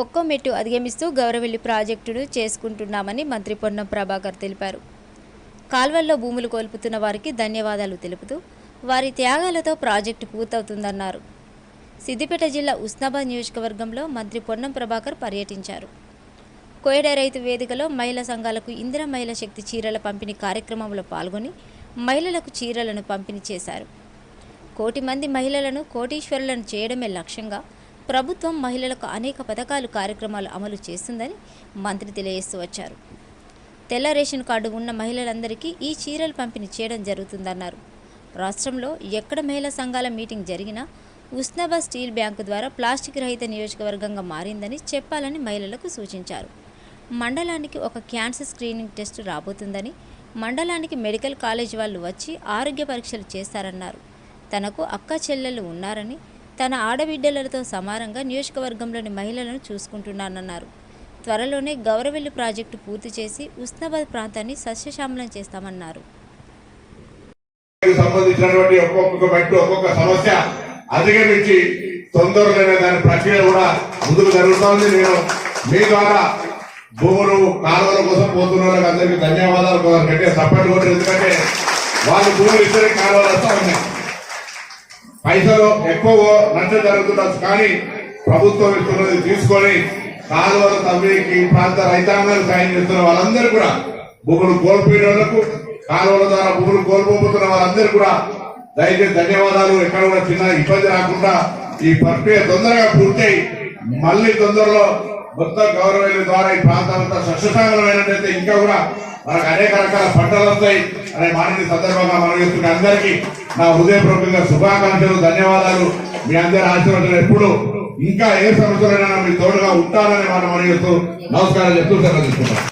ఒక్కో మెట్టు అధిగమిస్తూ గౌరవెల్లి ప్రాజెక్టును చేసుకుంటున్నామని మంత్రి పొన్నం ప్రభాకర్ తెలిపారు. కాల్వల్లో భూములు కోల్పుతున్న వారికి ధన్యవాదాలు తెలుపుతూ వారి త్యాగాలతో ప్రాజెక్టు పూర్తవుతుందన్నారు. సిద్దిపేట జిల్లా ఉస్నాబాద్ నియోజకవర్గంలో మంత్రి పొన్నం ప్రభాకర్ పర్యటించారు. కోయడ రైతు వేదికలో మహిళా సంఘాలకు ఇందిరా మహిళా శక్తి చీరల పంపిణీ కార్యక్రమంలో పాల్గొని మహిళలకు చీరలను పంపిణీ చేశారు. కోటి మంది మహిళలను కోటీశ్వరులను చేయడమే లక్ష్యంగా ప్రభుత్వం మహిళలకు అనేక పథకాలు కార్యక్రమాలు అమలు చేస్తుందని మంత్రి తెలియజేస్తూ వచ్చారు. తెల్ల రేషన్ కార్డు ఉన్న మహిళలందరికీ ఈ చీరలు పంపిణీ చేయడం జరుగుతుందన్నారు. రాష్ట్రంలో ఎక్కడ మహిళా సంఘాల మీటింగ్ జరిగినా ఉస్నాబాద్ స్టీల్ బ్యాంకు ద్వారా ప్లాస్టిక్ రహిత నియోజకవర్గంగా మారిందని చెప్పాలని మహిళలకు సూచించారు. మండలానికి ఒక క్యాన్సర్ స్క్రీనింగ్ టెస్ట్ రాబోతుందని మండలానికి మెడికల్ కాలేజ్ వాళ్ళు వచ్చి ఆరోగ్య పరీక్షలు చేస్తారన్నారు. తనకు అక్క చెల్లెలు ఉన్నారని తన ఆడబిడ్డలతో సమానంగా నియోజకవర్గంలోని మహిళలను చూసుకుంటున్నానన్నారు. త్వరలోనే గౌరవెల్లి ప్రాజెక్టు పూర్తి చేసి ఉస్నాబాద్ ప్రాంతాన్ని సస్యశ్యామలం చేస్తామన్నారు. సంబంధించినటువంటి ఒక్కొక్క మెట్టు ఒక్కొక్క సమస్య అధిగమించి తొందరలోనే దాని ప్రక్రియ కూడా ముందుకు జరుగుతోంది. నేను మీ ద్వారా భూములు కాలువల కోసం పోతున్న వాళ్ళకి అందరికీ ధన్యవాదాలు. కొందరు గట్టిగా సపోర్ట్ కొట్టారు ఎందుకంటే వాళ్ళు భూములు ఇద్దరికి కాలువలు వస్తా ఉన్నాయి. పైసలు ఎక్కువ నష్టం జరుగుతుండొచ్చు కానీ ప్రభుత్వం ఇస్తున్నది తీసుకొని కాలువల తమ్మికి ప్రాంత రైతాంగాలు సాయం చేస్తున్న వాళ్ళందరూ కూడా భూములు కోల్పోయిన కాలువల ద్వారా భూములు కోల్పోతున్న వాళ్ళందరూ కూడా దయచేసి ధన్యవాదాలు. ఎక్కడ కూడా చిన్న ఇబ్బంది రాకుండా ఈ ప్రక్రియ తొందరగా పూర్తయి మళ్ళీ తొందరలో మొత్తం గౌరవాల ద్వారా ఈ ప్రాంతం అంతా సస్యశామలమైనట్టయితే ఇంకా కూడా మనకు అనేక రకాల పంటలు వస్తాయి అనే మాటని సందర్భంగా మనం చేస్తున్న అందరికీ నా హృదయపూర్వకంగా శుభాకాంక్షలు ధన్యవాదాలు. మీ అందరి ఆశీర్వాదాలు ఎప్పుడు ఇంకా ఏ సమస్యలైనా మీ తోడుగా ఉంటారని మనం మనం చేస్తూ నమస్కారం చెప్తూ సెలవు తీసుకుంటాం.